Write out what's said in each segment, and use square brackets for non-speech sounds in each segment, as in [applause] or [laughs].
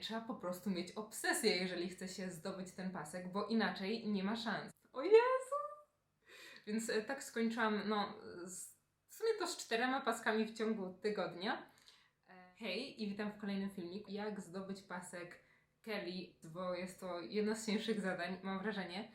Trzeba po prostu mieć obsesję, jeżeli chce się zdobyć ten pasek, bo inaczej nie ma szans. O Jezu! Więc e, tak skończyłam, no, z, w sumie to z czterema paskami w ciągu tygodnia. E, Hej i witam w kolejnym filmiku. Jak zdobyć pasek Kelly, bo jest to jedno z cięższych zadań, mam wrażenie.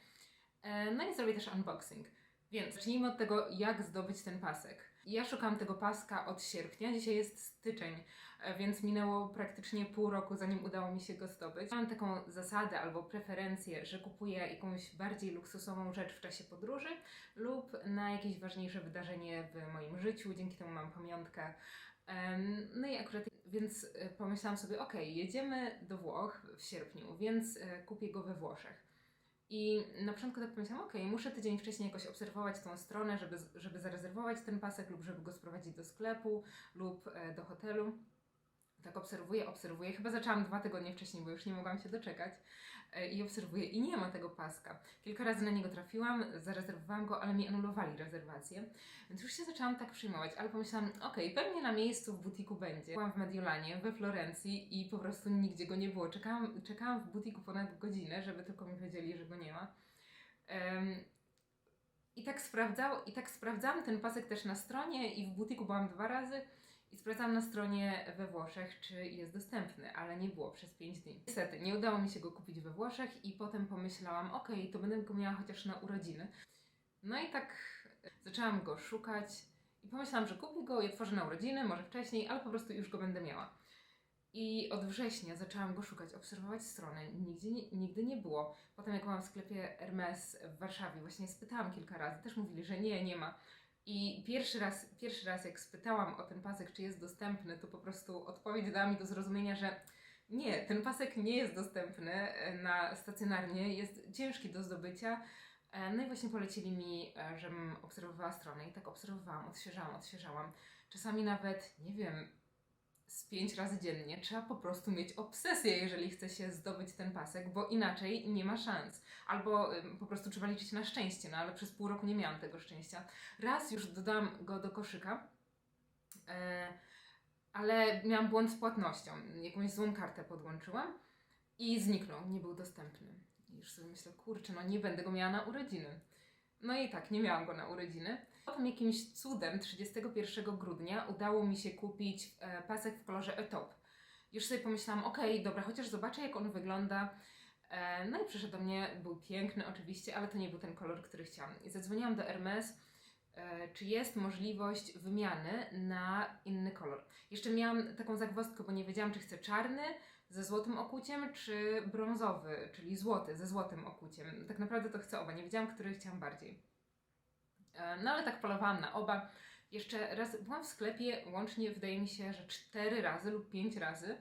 E, No i zrobię też unboxing. Więc zacznijmy od tego, jak zdobyć ten pasek. Ja szukałam tego paska od sierpnia, dzisiaj jest styczeń, e, więc minęło praktycznie pół roku, zanim udało mi się go zdobyć. Mam taką zasadę albo preferencję, że kupuję jakąś bardziej luksusową rzecz w czasie podróży lub na jakieś ważniejsze wydarzenie w moim życiu, dzięki temu mam pamiątkę. No i akurat, więc e, pomyślałam sobie, ok, jedziemy do Włoch w sierpniu, więc e, kupię go we Włoszech. I na początku tak pomyślałam, ok, muszę tydzień wcześniej jakoś obserwować tą stronę, żeby, żeby zarezerwować ten pasek lub żeby go sprowadzić do sklepu lub e, do hotelu. Tak obserwuję, obserwuję. Chyba zaczęłam dwa tygodnie wcześniej, bo już nie mogłam się doczekać. E, I obserwuję i nie ma tego paska. Kilka razy na niego trafiłam, zarezerwowałam go, ale mi anulowali rezerwację. Więc już się zaczęłam tak przejmować, ale pomyślałam, okej, pewnie na miejscu w butiku będzie. Byłam w Mediolanie, we Florencji i po prostu nigdzie go nie było. Czekałam, czekałam w butiku ponad godzinę, żeby tylko mi powiedzieli, że go nie ma. Em, I tak, sprawdzał, I tak sprawdzałam ten pasek też na stronie i w butiku byłam dwa razy i sprawdzałam na stronie we Włoszech, czy jest dostępny, ale nie było przez 5 dni. Niestety, nie udało mi się go kupić we Włoszech i potem pomyślałam, okej, to będę go miała chociaż na urodziny. No i tak zaczęłam go szukać i pomyślałam, że kupię go i otworzę na urodziny, może wcześniej, ale po prostu już go będę miała. I od września zaczęłam go szukać, obserwować stronę. Nigdzie nigdy nie było. Potem jak byłam w sklepie Hermes w Warszawie, właśnie spytałam kilka razy, też mówili, że nie, nie ma. I pierwszy raz, pierwszy raz jak spytałam o ten pasek, czy jest dostępny, to po prostu odpowiedź dała mi do zrozumienia, że nie, ten pasek nie jest dostępny e, na stacjonarnie, jest ciężki do zdobycia. E, No i właśnie polecili mi, e, żebym obserwowała stronę i tak obserwowałam, odświeżałam, odświeżałam. Czasami nawet, nie wiem, z pięć razy dziennie. Trzeba po prostu mieć obsesję, jeżeli chce się zdobyć ten pasek, bo inaczej nie ma szans. Albo po prostu trzeba liczyć na szczęście, no ale przez pół roku nie miałam tego szczęścia. Raz już dodałam go do koszyka, e, ale miałam błąd z płatnością. Jakąś złą kartę podłączyłam i zniknął, nie był dostępny. I już sobie myślę, kurczę, no nie będę go miała na urodziny. No i tak, nie miałam go na urodziny. Potem jakimś cudem 31 grudnia udało mi się kupić e, pasek w kolorze etop. Już sobie pomyślałam, okej, dobra, chociaż zobaczę jak on wygląda. E, no i przyszedł do mnie, był piękny oczywiście, ale to nie był ten kolor, który chciałam. I zadzwoniłam do Hermes, e, czy jest możliwość wymiany na inny kolor. Jeszcze miałam taką zagwozdkę, bo nie wiedziałam, czy chcę czarny ze złotym okuciem, czy brązowy, czyli złoty ze złotym okuciem. Tak naprawdę to chcę oba, nie wiedziałam, który chciałam bardziej. No ale tak polowałam na oba. Jeszcze raz byłam w sklepie, łącznie wydaje mi się, że cztery razy lub pięć razy.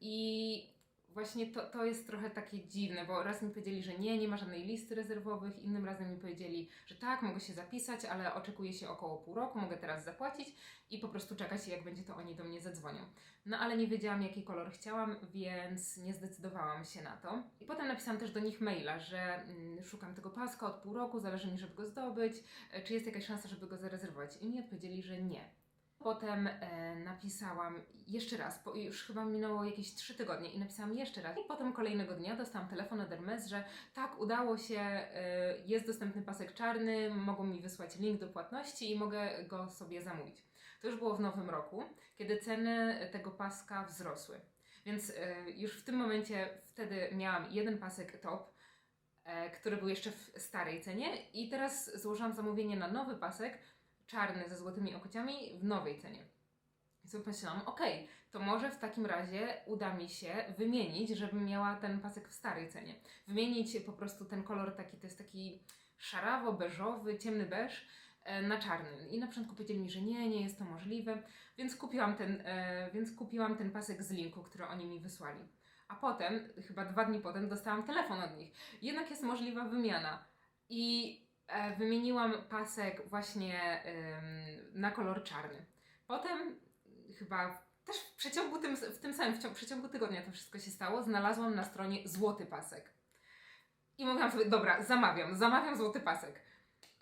I właśnie to, to jest trochę takie dziwne, bo raz mi powiedzieli, że nie, nie ma żadnej listy rezerwowych, innym razem mi powiedzieli, że tak, mogę się zapisać, ale oczekuje się około pół roku, mogę teraz zapłacić i po prostu czekać, jak będzie to oni do mnie zadzwonią. No ale nie wiedziałam, jaki kolor chciałam, więc nie zdecydowałam się na to. I potem napisałam też do nich maila, że mm, szukam tego paska od pół roku, zależy mi, żeby go zdobyć, e, czy jest jakaś szansa, żeby go zarezerwować. I mi odpowiedzieli, że nie. Potem e, napisałam jeszcze raz, bo już chyba minęło jakieś trzy tygodnie i napisałam jeszcze raz. I potem kolejnego dnia dostałam telefon od Hermes, że tak, udało się, e, jest dostępny pasek czarny, mogą mi wysłać link do płatności i mogę go sobie zamówić. To już było w nowym roku, kiedy ceny tego paska wzrosły. Więc e, już w tym momencie wtedy miałam jeden pasek top, e, który był jeszcze w starej cenie i teraz złożyłam zamówienie na nowy pasek, czarny ze złotymi okociami w nowej cenie. I sobie pomyślałam, okej, to może w takim razie uda mi się wymienić, żebym miała ten pasek w starej cenie. Wymienić po prostu ten kolor taki, to jest taki szarawo-beżowy, ciemny beż e, na czarny. I na początku powiedzieli mi, że nie, nie jest to możliwe, więc kupiłam ten, e, więc kupiłam ten pasek z linku, który oni mi wysłali. A potem, chyba dwa dni potem, dostałam telefon od nich. Jednak jest możliwa wymiana. I wymieniłam pasek właśnie na kolor czarny. Potem chyba też w przeciągu tym, w tym samym w ciągu, przeciągu tygodnia to wszystko się stało, znalazłam na stronie złoty pasek. I mówiłam sobie, dobra, zamawiam, zamawiam złoty pasek.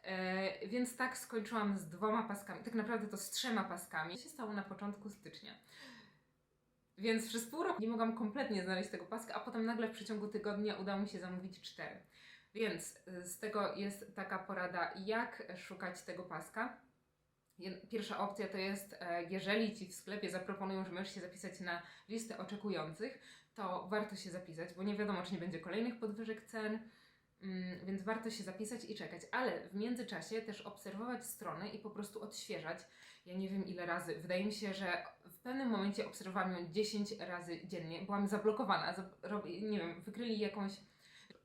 E, więc tak skończyłam z dwoma paskami, tak naprawdę to z trzema paskami. Co się stało na początku stycznia? Więc przez pół roku nie mogłam kompletnie znaleźć tego paska, a potem nagle w przeciągu tygodnia udało mi się zamówić cztery. Więc y, z tego jest taka porada, jak szukać tego paska. Pierwsza opcja to jest, e, jeżeli Ci w sklepie zaproponują, że możesz się zapisać na listę oczekujących, to warto się zapisać, bo nie wiadomo, czy nie będzie kolejnych podwyżek cen, mm, więc warto się zapisać i czekać. Ale w międzyczasie też obserwować strony i po prostu odświeżać. Ja nie wiem ile razy. Wydaje mi się, że w pewnym momencie obserwowałam ją 10 razy dziennie. Byłam zablokowana. Nie wiem, wykryli jakąś.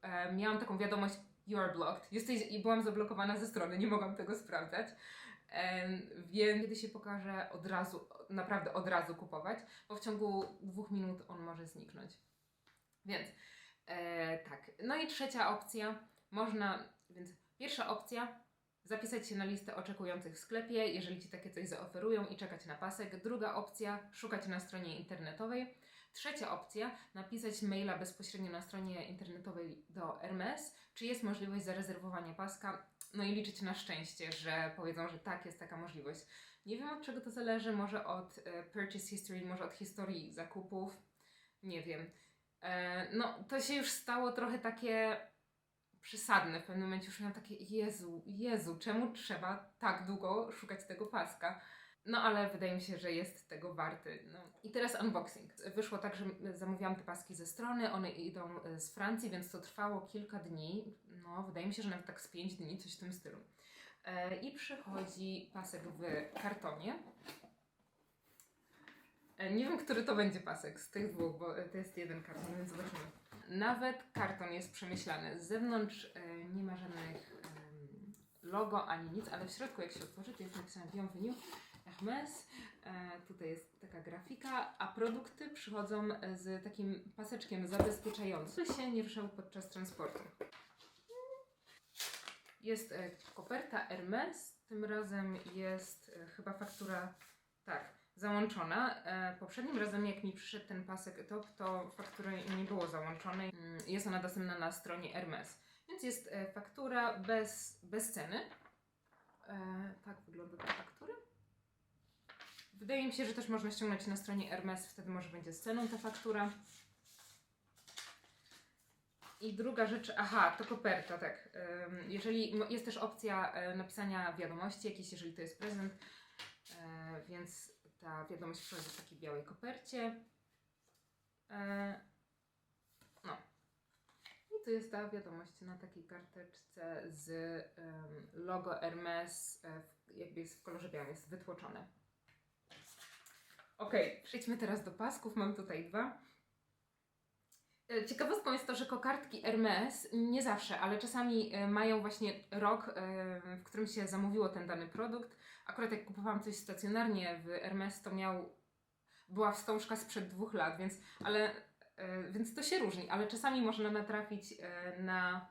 E, miałam taką wiadomość: You are blocked. Jesteś, I byłam zablokowana ze strony, nie mogłam tego sprawdzać. Em, Więc kiedy się pokaże, od razu, naprawdę od razu kupować, bo w ciągu dwóch minut on może zniknąć. Więc e, tak. No i trzecia opcja, można, więc pierwsza opcja, zapisać się na listę oczekujących w sklepie, jeżeli Ci takie coś zaoferują i czekać na pasek. Druga opcja, szukać na stronie internetowej. Trzecia opcja, napisać maila bezpośrednio na stronie internetowej do Hermes, czy jest możliwość zarezerwowania paska, no i liczyć na szczęście, że powiedzą, że tak, jest taka możliwość. Nie wiem od czego to zależy, może od e, purchase history, może od historii zakupów, nie wiem. E, no, to się już stało trochę takie przesadne. W pewnym momencie już miałam takie, Jezu, Jezu, czemu trzeba tak długo szukać tego paska? No ale wydaje mi się, że jest tego warty. No. I teraz unboxing. Wyszło tak, że zamówiłam te paski ze strony, one idą e, z Francji, więc to trwało kilka dni. No, wydaje mi się, że nawet tak z 5 dni, coś w tym stylu. E, I przychodzi pasek w kartonie. E, Nie wiem, który to będzie pasek z tych dwóch, bo to jest jeden karton, więc zobaczymy. Nawet karton jest przemyślany. Z zewnątrz e, nie ma żadnych logo ani nic, ale w środku, jak się otworzy, to jest napisane Bienvenue Hermes. E, tutaj jest taka grafika, a produkty przychodzą z takim paseczkiem zabezpieczającym, się nie ruszał podczas transportu. Jest e, koperta Hermes, tym razem jest e, chyba faktura, tak, załączona. E, poprzednim razem, jak mi przyszedł ten pasek top, to faktury nie było załączonej. Mm, Jest ona dostępna na stronie Hermes. Więc jest e, faktura bez, bez ceny. E, tak wygląda ta faktura. Wydaje mi się, że też można ściągnąć na stronie Hermes, wtedy może będzie z ceną ta faktura. I druga rzecz, aha, to koperta, tak. Jeżeli jest też opcja napisania wiadomości jakiejś, jeżeli to jest prezent, więc ta wiadomość przychodzi w takiej białej kopercie. E, No. I tu jest ta wiadomość na takiej karteczce z logo Hermes, e, jakby jest w kolorze białym, jest wytłoczone. Okej, przejdźmy teraz do pasków. Mam tutaj dwa. E, Ciekawostką jest to, że kokardki Hermes nie zawsze, ale czasami e, mają właśnie rok, e, w którym się zamówiło ten dany produkt. Akurat jak kupowałam coś stacjonarnie w Hermes, to miał była wstążka sprzed dwóch lat, więc ale więc to się różni, ale czasami można natrafić na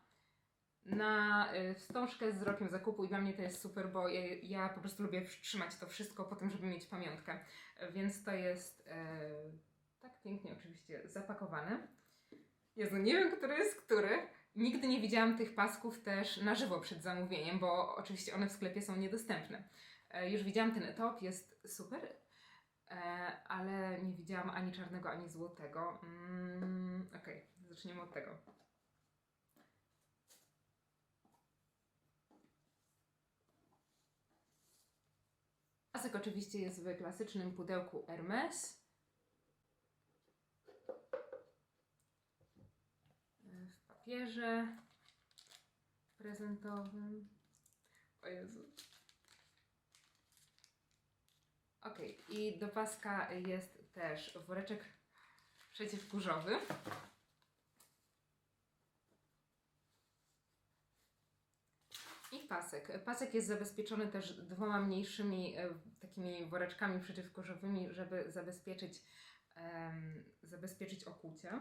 na wstążkę z rokiem zakupu i dla mnie to jest super, bo ja, ja po prostu lubię trzymać to wszystko po tym, żeby mieć pamiątkę. Więc to jest tak pięknie oczywiście zapakowane. Jezu, nie wiem, który jest który. Nigdy nie widziałam tych pasków też na żywo przed zamówieniem, bo oczywiście one w sklepie są niedostępne. E, Już widziałam ten top, jest super, e, ale nie widziałam ani czarnego, ani złotego. Mm, Okej, zaczniemy od tego. Pasek oczywiście jest w klasycznym pudełku Hermes. W papierze prezentowym. O Jezu. Ok, i do paska jest też woreczek przeciwkurzowy. I pasek. Pasek jest zabezpieczony też dwoma mniejszymi e, takimi woreczkami przeciwkurzowymi, żeby zabezpieczyć, em, zabezpieczyć okucie.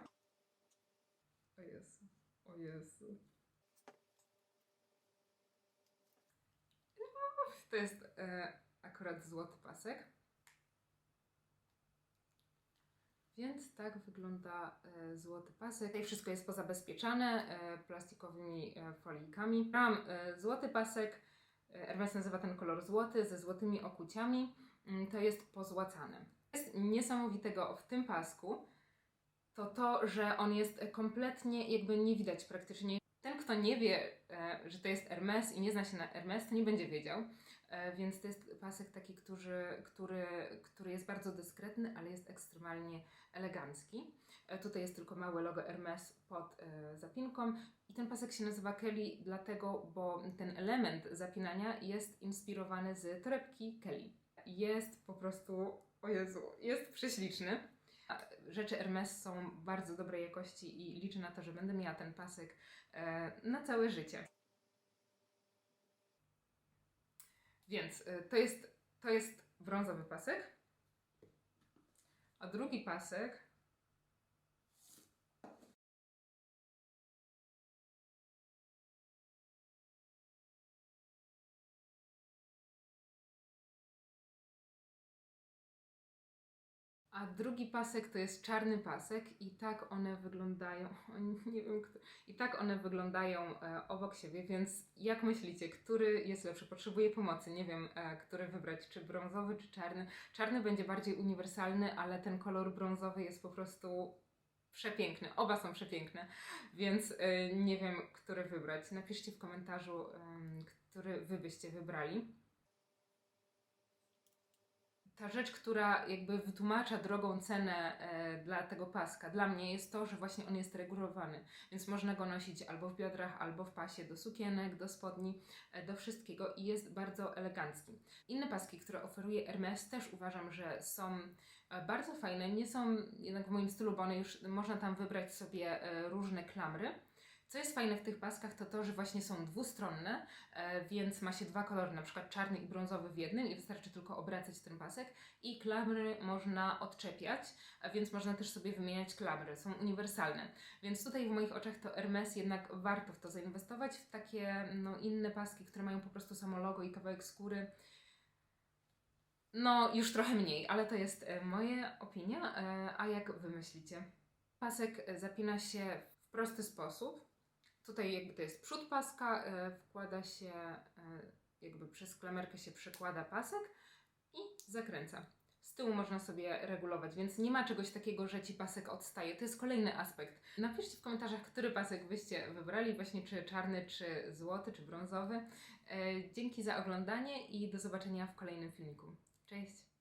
O Jezu, o Jezu. No, to jest e, akurat złoty pasek. Więc tak wygląda e, złoty pasek. Tutaj wszystko jest pozabezpieczane e, plastikowymi e, folijkami. Mam e, złoty pasek. E, Hermes nazywa ten kolor złoty ze złotymi okuciami. Mm, To jest pozłacane. jest niesamowitego w tym pasku, to to, że on jest kompletnie jakby nie widać praktycznie. Ten, kto nie wie, e, że to jest Hermes i nie zna się na Hermes, to nie będzie wiedział. E, więc to jest pasek taki, który, który, który jest bardzo dyskretny, ale jest ekstremalnie elegancki. E, tutaj jest tylko małe logo Hermes pod e, zapinką i ten pasek się nazywa Kelly dlatego, bo ten element zapinania jest inspirowany z torebki Kelly. Jest po prostu, o Jezu, jest prześliczny. Rzeczy Hermes są bardzo dobrej jakości i liczę na to, że będę miała ten pasek e, na całe życie. Więc e, to jest, to jest brązowy pasek. A drugi pasek A drugi pasek to jest czarny pasek i tak one wyglądają. [laughs] Nie wiem, kto, I tak one wyglądają e, obok siebie, więc jak myślicie, który jest lepszy? Potrzebuję pomocy. Nie wiem, e, który wybrać, czy brązowy, czy czarny. Czarny będzie bardziej uniwersalny, ale ten kolor brązowy jest po prostu przepiękny. Oba są przepiękne, więc e, nie wiem, który wybrać. Napiszcie w komentarzu, em, który wy byście wybrali ta rzecz, która jakby wytłumacza drogą cenę e, dla tego paska, dla mnie jest to, że właśnie on jest regulowany, więc można go nosić albo w biodrach, albo w pasie do sukienek, do spodni, e, do wszystkiego i jest bardzo elegancki. Inne paski, które oferuje Hermes też uważam, że są e, bardzo fajne, nie są jednak w moim stylu, bo one już można tam wybrać sobie e, różne klamry. Co jest fajne w tych paskach, to to, że właśnie są dwustronne, e, więc ma się dwa kolory, na przykład czarny i brązowy w jednym i wystarczy tylko obracać ten pasek i klamry można odczepiać, więc można też sobie wymieniać klamry, są uniwersalne. Więc tutaj w moich oczach to Hermes jednak warto w to zainwestować, w takie no, inne paski, które mają po prostu samo logo i kawałek skóry. No, już trochę mniej, ale to jest e, moja opinia. E, a jak wy myślicie? Pasek zapina się w prosty sposób. Tutaj jakby to jest przód paska, e, wkłada się, e, jakby przez klamerkę się przekłada pasek i zakręca. Z tyłu można sobie regulować, więc nie ma czegoś takiego, że ci pasek odstaje. To jest kolejny aspekt. Napiszcie w komentarzach, który pasek byście wybrali, właśnie czy czarny, czy złoty, czy brązowy. E, Dzięki za oglądanie i do zobaczenia w kolejnym filmiku. Cześć!